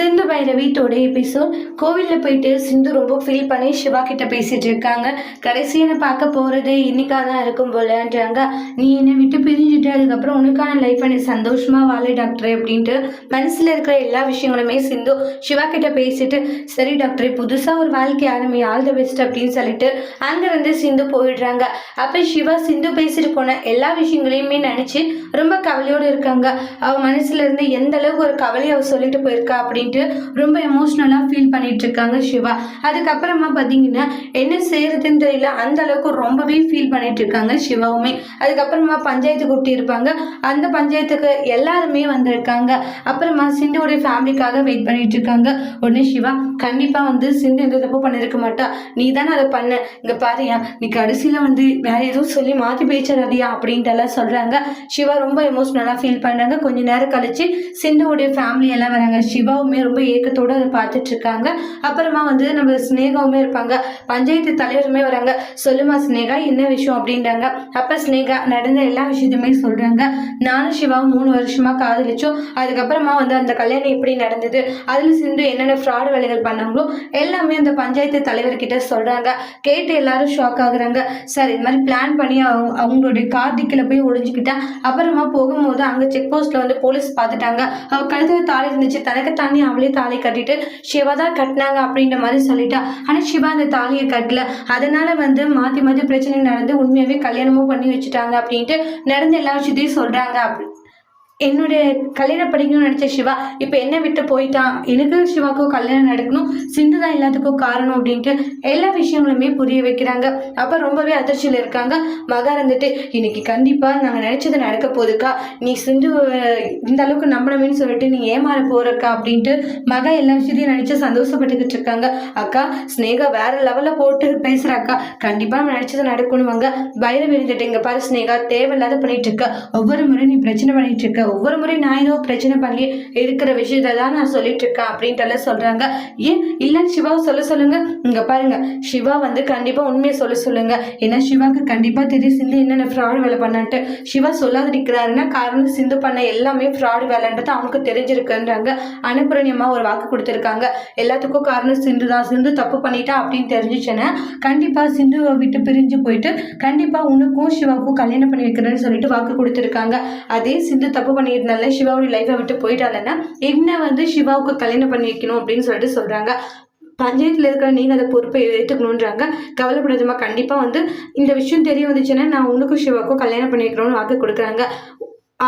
சிந்து பைரவித்தோட episode கோவிலில் போயிட்டு சிந்து ரொம்ப ஃபீல் பண்ணி சிவா கிட்ட பேசிட்டு இருக்காங்க. கடைசியான பார்க்க போகிறதே இன்னைக்காக தான் இருக்கும் போலன்றாங்க. நீ என்னை விட்டு பிரிஞ்சுட்டு அதுக்கப்புறம் உனக்கான லைஃப் நீ சந்தோஷமாக வாழை டாக்டர் அப்படின்ட்டு மனசில் இருக்கிற எல்லா விஷயங்களுமே சிந்து சிவா கிட்ட பேசிட்டு சரி டாக்டர் புதுசாக ஒரு வாழ்க்கை ஆரம்பி ஆல் த பெஸ்ட் அப்படின்னு சொல்லிட்டு அங்கேருந்து சிந்து போயிடுறாங்க. அப்போ சிவா சிந்து பேசிட்டு போன எல்லா விஷயங்களையுமே நினச்சி ரொம்ப கவலையோடு இருக்காங்க. அவள் மனசுல இருந்து எந்த அளவுக்கு ஒரு கவலையை அவள் சொல்லிட்டு போயிருக்கா பண்ணிட்டு ரொம்ப எமோஷ்னலாக ஃபீல் பண்ணிட்டு இருக்காங்க சிவா. அதுக்கப்புறமா பார்த்தீங்கன்னா என்ன செய்யறதுன்னு தெரியல. அந்த அளவுக்கு ரொம்பவே ஃபீல் பண்ணிட்டு இருக்காங்க சிவாவுமே. அதுக்கப்புறமா பஞ்சாயத்து கூட்டி இருப்பாங்க. அந்த பஞ்சாயத்துக்கு எல்லாருமே வந்திருக்காங்க. அப்புறமா சிந்துவோடைய ஃபேமிலிக்காக வெயிட் பண்ணிட்டு இருக்காங்க உடனே சிவா கண்டிப்பாக வந்து சிந்து எந்த தப்பு பண்ணிருக்க மாட்டா. நீ தானே அதை பண்ண. இங்கே பாரியா நீ கடைசியில் வந்து வேற எதுவும் சொல்லி மாற்றி பேச்சிடாதியா அப்படின்ட்டு எல்லாம் சொல்கிறாங்க சிவா ரொம்ப எமோஷ்னலாக ஃபீல் பண்ணுறாங்க கொஞ்ச நேரம் கழிச்சு சிந்துவோடைய ஃபேமிலி எல்லாம் வராங்க. சிவாவும் ரொம்ப ஏக்கத்தோடு அதை பார்த்துட்டு இருக்காங்க அப்புறமா வந்து நம்ம ஸ்னேகாவுமே இருப்பாங்க. பஞ்சாயத்து தலைவருமே வராங்க. சொல்லுமா ஸ்னேகா என்ன விஷயம் அப்படின்றாங்க. அப்போ ஸ்னேகா நடந்த எல்லா விஷயத்தையுமே சொல்கிறாங்க நானும் சிவாவும் மூணு வருஷமாக காதலிச்சோம். அதுக்கப்புறமா வந்து அந்த கல்யாணம் எப்படி நடந்தது? அதில் சிந்து என்னென்ன ஃப்ராடு வேலைகள் பண்ணாங்களோ எல்லாமே அந்த பஞ்சாயத்து தலைவர்கிட்ட சொல்கிறாங்க கேட்டு எல்லாரும் ஷாக் ஆகுறாங்க. சார் இது மாதிரி பிளான் பண்ணி அவங்க அவங்களுடைய கார்த்திக்கில் போய் ஒழிஞ்சுக்கிட்டேன் அப்புறமா போகும்போது அங்கே செக் போஸ்ட்டில் வந்து போலீஸ் பார்த்துட்டாங்க. அவ கழுத்தில் தாலி இருந்துச்சு. தனக்கு தானே அவளே தாலி கட்டிட்டு சிவா தான் கட்டினாங்க அப்படின்ற மாதிரி சொல்லிட்டா. ஆனால் சிவா அந்த தாலியை கட்டல. அதனால வந்து மாற்றி மாற்றி பிரச்சனை நடந்து உண்மையாகவே கல்யாணமும் பண்ணி வச்சுட்டாங்க அப்படின்ட்டு நடந்த எல்லா விஷயத்தையும் சொல்கிறாங்க அப்படி. என்னுடைய கல்யாணம் படிக்கணும்னு நினச்ச சிவா இப்போ என்ன விட்டு போயிட்டான் எனக்கு சிவாக்கும் கல்யாணம் நடக்கணும். சிந்து தான் எல்லாத்துக்கும் காரணம் அப்படின்ட்டு எல்லா விஷயங்களுமே புரிய வைக்கிறாங்க. அப்போ ரொம்பவே அதிர்ச்சியில் இருக்காங்க. மகா இருந்துட்டு இன்னைக்கு கண்டிப்பாக நாங்கள் நினச்சது நடக்க போகுதுக்கா. நீ சிந்து இந்த அளவுக்கு நம்பணுமேனு சொல்லிட்டு நீ ஏமாற போறக்கா? அப்படின்ட்டு மகா எல்லா விஷயத்தையும் நினச்சி சந்தோஷப்பட்டுக்கிட்டு இருக்காங்க. அக்கா ஸ்னேகா வேற லெவலில் போட்டு பேசுகிறாக்கா கண்டிப்பாக நம்ம நினச்சது நடக்கணுவாங்க பயிர விழுந்துட்டு இங்கே பாரு ஸ்னேகா தேவையில்லாத பண்ணிட்டு இருக்க. ஒவ்வொரு முறை நீ பிரச்சனை பண்ணிட்டு இருக்க. ஒவ்வொரு முறையும் நான் ஏதோ பிரச்சனை பண்ணி இருக்கிற விஷயத்தை தான் நான் சொல்லிட்டு இருக்கேன் அப்படின்ட்டு எல்லாம் சொல்றாங்க. ஏன்? இல்லைன்னு சிவாவை சொல்ல சொல்லுங்க. இங்க பாருங்க. சிவா வந்து கண்டிப்பா உண்மையை சொல்ல சொல்லுங்க. ஏன்னா சிவாக்கு கண்டிப்பா தெரியும் சிந்து என்னென்ன ஃப்ராடு வேலை பண்ணான்ட்டு. சிவா சொல்லாத இருக்கிறாருன்னா காரணம் சிந்து பண்ண எல்லாமே ஃப்ராடு வேலைன்றது அவனுக்கு தெரிஞ்சிருக்குன்றாங்க. அனுப்புரணியமா ஒரு வாக்கு கொடுத்துருக்காங்க. எல்லாத்துக்கும் காரணம் சிந்து தான். சிந்து தப்பு பண்ணிட்டா அப்படின்னு தெரிஞ்சிச்சுன்னா கண்டிப்பா சிந்துவை விட்டு பிரிஞ்சு போயிட்டு கண்டிப்பா உனக்கும் சிவாவுக்கும் கல்யாணம் பண்ணி வைக்கிறேன்னு சொல்லிட்டு வாக்கு கொடுத்துருக்காங்க. அதே சிந்து தப்பு பண்ணியிருந்தால சிவாவுடைய லைஃப்பை விட்டு போயிட்டாலன்னா என்ன வந்து சிவாவுக்கு கல்யாணம் பண்ணி வைக்கணும் அப்படின்னு சொல்லிட்டு சொல்றாங்க. பஞ்சாயத்தில் இருக்கிற நீங்கள் அதை பொறுப்பை ஏற்றுக்கணுன்றாங்க கவலைப்படாதமா கண்டிப்பாக வந்து இந்த விஷயம் தெரிய வந்துச்சுன்னா நான் உனக்கும் சிவாவுக்கும் கல்யாணம் பண்ணி வாக்கு கொடுக்குறாங்க.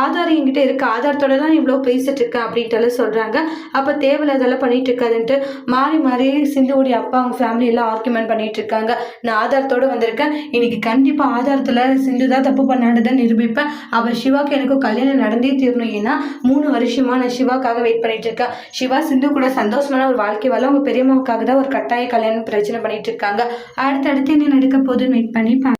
ஆதார் என்கிட்ட இருக்க. ஆதாரத்தோட தான் இவ்வளோ பேசிட்டு இருக்கேன் அப்படின்ட்டு எல்லாம் சொல்கிறாங்க அப்போ தேவையில்லாதெல்லாம் பண்ணிட்டு இருக்காதுன்ட்டு மாறி மாறி சிந்துவுடைய அப்பா அவங்க ஃபேமிலி எல்லாம் ஆர்குமெண்ட் பண்ணிட்டு இருக்காங்க. நான் ஆதாரத்தோட வந்திருக்கேன். இன்னைக்கு கண்டிப்பாக ஆதாரத்தில் சிந்து தான் தப்பு பண்ணாண்டுதான் நிரூபிப்பேன். அவள் சிவாக்கு எனக்கு கல்யாணம் நடந்தே தீரணும். ஏன்னா மூணு வருஷமா நான் சிவாக்காக வெயிட் பண்ணிட்டு இருக்கேன். சிவா சிந்து கூட சந்தோஷமான ஒரு வாழ்க்கை வாழ அவங்க பெரியம்மாவுக்காக தான் ஒரு கட்டாய கல்யாணம் பிரச்சனை பண்ணிட்டு இருக்காங்க. அடுத்தடுத்து என்ன நடக்க போதுன்னு வெயிட் பண்ணி